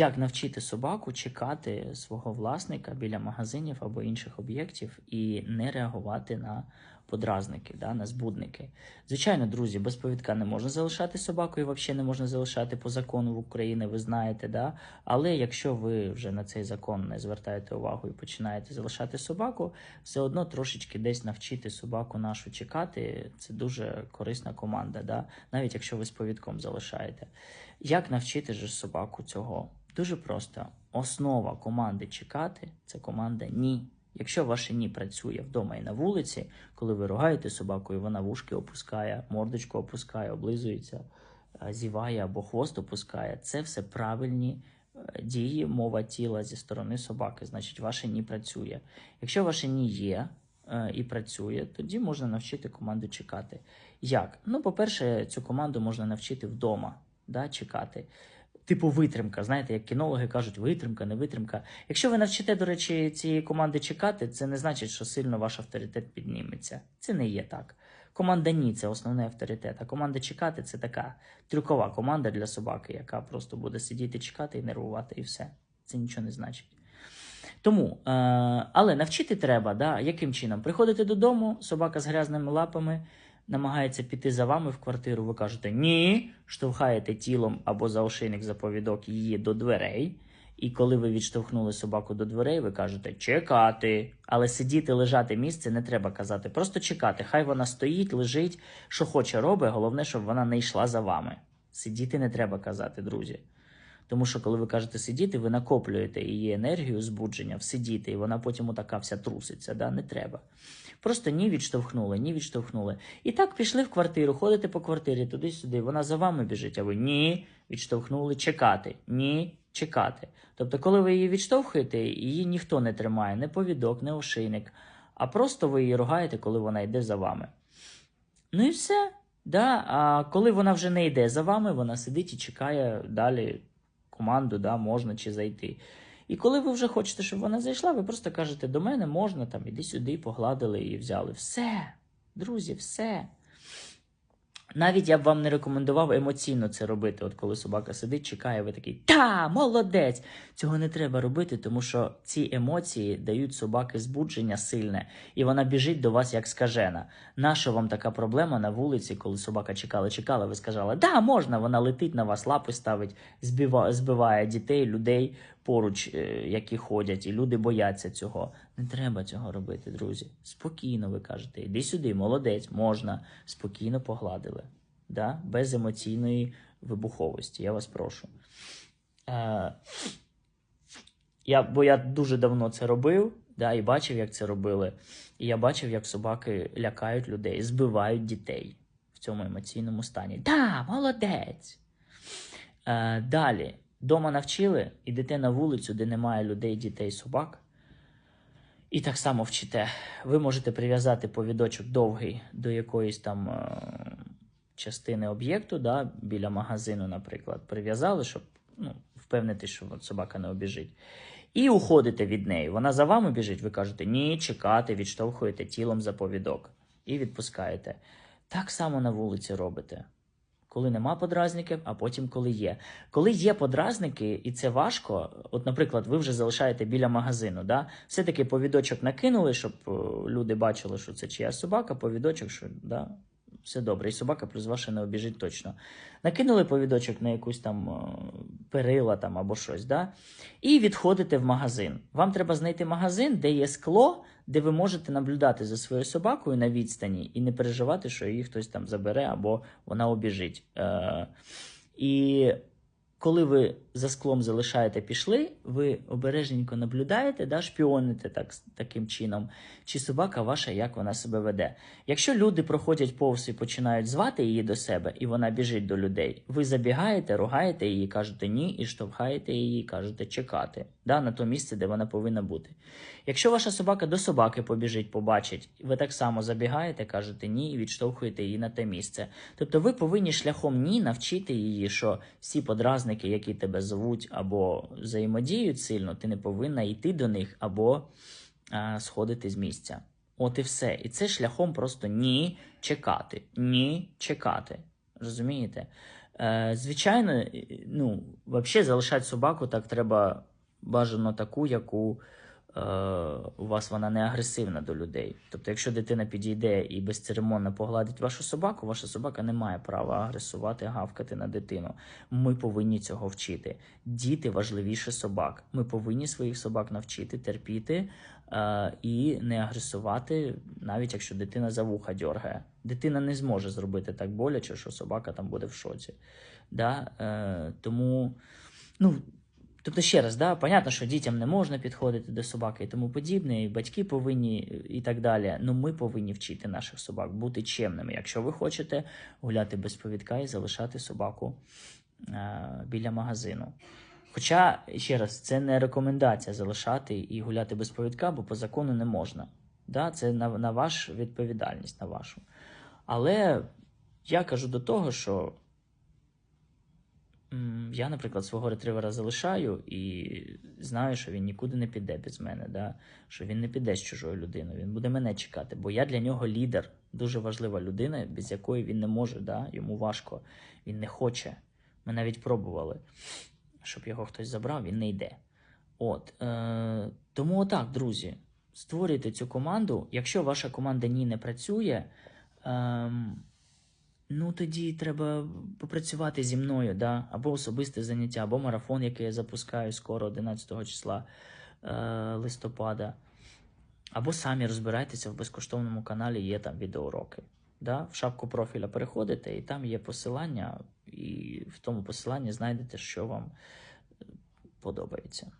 Як навчити собаку чекати свого власника біля магазинів або інших об'єктів і не реагувати на подразники, да, на збудники? Звичайно, друзі, без повідка не можна залишати собаку і взагалі не можна залишати по закону в Україні, ви знаєте, да? але якщо ви вже на цей закон не звертаєте увагу і починаєте залишати собаку, все одно трошечки десь навчити собаку нашу чекати. Це дуже корисна команда, да? навіть якщо ви з повідком залишаєте. Як навчити же собаку цього? Дуже просто. Основа команди чекати це команда ні. Якщо ваше ні працює вдома і на вулиці, коли ви ругаєте собаку, і вона вушки опускає, мордочку опускає, облизується, е, зіває або хвост опускає, це все правильні е, дії, мова тіла зі сторони собаки. Значить, ваше ні працює. Якщо ваше ні є е, і працює, тоді можна навчити команду чекати. Як? Ну, по-перше, цю команду можна навчити вдома, да, чекати. Типу витримка, знаєте, як кінологи кажуть, витримка, не витримка. Якщо ви навчите, до речі, цієї команди чекати, це не значить, що сильно ваш авторитет підніметься. Це не є так. Команда ні, це основний авторитет. А команда чекати це така трюкова команда для собаки, яка просто буде сидіти, чекати і нервувати, і все. Це нічого не значить. Тому, е, але навчити треба, да, яким чином? Приходите додому, собака з грязними лапами намагається піти за вами в квартиру, ви кажете ні, штовхаєте тілом або за ошейник за повідок її до дверей. І коли ви відштовхнули собаку до дверей, ви кажете чекати. Але сидіти, лежати місце не треба казати. Просто чекати. Хай вона стоїть, лежить, що хоче робить. Головне, щоб вона не йшла за вами. Сидіти не треба казати, друзі. Тому що, коли ви кажете сидіти, ви накоплюєте її енергію збудження в сидіти, і вона потім така вся труситься. Да? Не треба. Просто ні відштовхнули, ні відштовхнули. І так пішли в квартиру, ходите по квартирі туди-сюди. Вона за вами біжить, а ви ні, відштовхнули, чекати, ні, чекати. Тобто, коли ви її відштовхуєте, її ніхто не тримає, не повідок, не ошейник, а просто ви її ругаєте, коли вона йде за вами. Ну і все. Да? А коли вона вже не йде за вами, вона сидить і чекає далі команду, да, можна чи зайти. І коли ви вже хочете, щоб вона зайшла, ви просто кажете, до мене можна, там, іди сюди, погладили і взяли. Все, друзі, все. Навіть я б вам не рекомендував емоційно це робити. От коли собака сидить, чекає, ви такий та, молодець! Цього не треба робити, тому що ці емоції дають собаки збудження сильне, і вона біжить до вас як скажена. Наша вам така проблема на вулиці, коли собака чекала, чекала, ви сказали, да, можна, вона летить на вас, лапи ставить, збиває, збиває дітей, людей поруч, е, які ходять, і люди бояться цього. Не треба цього робити, друзі. Спокійно ви кажете, іди сюди, молодець, можна, спокійно погладили, да? без емоційної вибуховості. Я вас прошу. Е, я, Бо я дуже давно це робив, да, і бачив, як це робили. І я бачив, як собаки лякають людей, збивають дітей в цьому емоційному стані. Да, молодець. Е, Далі. Дома навчили, ідете на вулицю, де немає людей, дітей, собак. І так само вчите. Ви можете прив'язати повідочок довгий до якоїсь там е, частини об'єкту, да, біля магазину, наприклад. Прив'язали, щоб ну, впевнити, що от собака не обіжить. І уходите від неї. Вона за вами біжить, ви кажете ні, чекати, відштовхуєте тілом за повідок і відпускаєте. Так само на вулиці робите. Коли нема подразників, а потім коли є. Коли є подразники, і це важко, от, наприклад, ви вже залишаєте біля магазину, да? все-таки повідочок накинули, щоб е, люди бачили, що це чия собака, повідочок, що да, все добре, і собака плюс ваша не обіжить точно. Накинули повідочок на якусь там е, перила там або щось, да? і відходите в магазин. Вам треба знайти магазин, де є скло, де ви можете наблюдати за своєю собакою на відстані і не переживати, що її хтось там забере або вона обіжить. Е, І коли ви за склом залишаєте пішли, ви обережненько наблюдаєте, да, шпіоните так, таким чином, чи собака ваша, як вона себе веде. Якщо люди проходять повз і починають звати її до себе, і вона біжить до людей, ви забігаєте, ругаєте її, кажете ні, і штовхаєте її, кажете чекати да, на то місце, де вона повинна бути. Якщо ваша собака до собаки побіжить, побачить, ви так само забігаєте, кажете ні і відштовхуєте її на те місце. Тобто ви повинні шляхом ні навчити її, що всі подразники, які тебе звуть або взаємодіють сильно, ти не повинна йти до них або а, сходити з місця. От і все. І це шляхом просто ні чекати. Ні чекати. Розумієте? Е, звичайно, е, ну, взагалі залишати собаку так треба бажано таку, яку е, у вас вона не агресивна до людей. Тобто, якщо дитина підійде і безцеремонно погладить вашу собаку, ваша собака не має права агресувати, гавкати на дитину. Ми повинні цього вчити. Діти важливіше собак. Ми повинні своїх собак навчити терпіти е, і не агресувати, навіть якщо дитина за вуха дьоргає. Дитина не зможе зробити так боляче, що собака там буде в шоці. Да? Е, тому, ну, тобто, ще раз, да, понятно, що дітям не можна підходити до собаки і тому подібне, і батьки повинні і так далі. Ну, ми повинні вчити наших собак бути чемними. Якщо ви хочете гуляти без повідка і залишати собаку е, біля магазину. Хоча, ще раз, це не рекомендація залишати і гуляти без повідка, бо по закону не можна. Да? Це на, на вашу відповідальність, на вашу. Але я кажу до того, що я, наприклад, свого ретривера залишаю і знаю, що він нікуди не піде без мене, да? що він не піде з чужою людиною, він буде мене чекати, бо я для нього лідер, дуже важлива людина, без якої він не може, да? йому важко, він не хоче. Ми навіть пробували, щоб його хтось забрав, він не йде. От, е, тому отак, друзі, створюйте цю команду. Якщо ваша команда ні не працює, ем, ну тоді треба попрацювати зі мною, да? або особисте заняття, або марафон, який я запускаю скоро 11 числа е, листопада. Або самі розбирайтеся в безкоштовному каналі, є там відеоуроки. Да? В шапку профіля переходите, і там є посилання, і в тому посиланні знайдете, що вам подобається.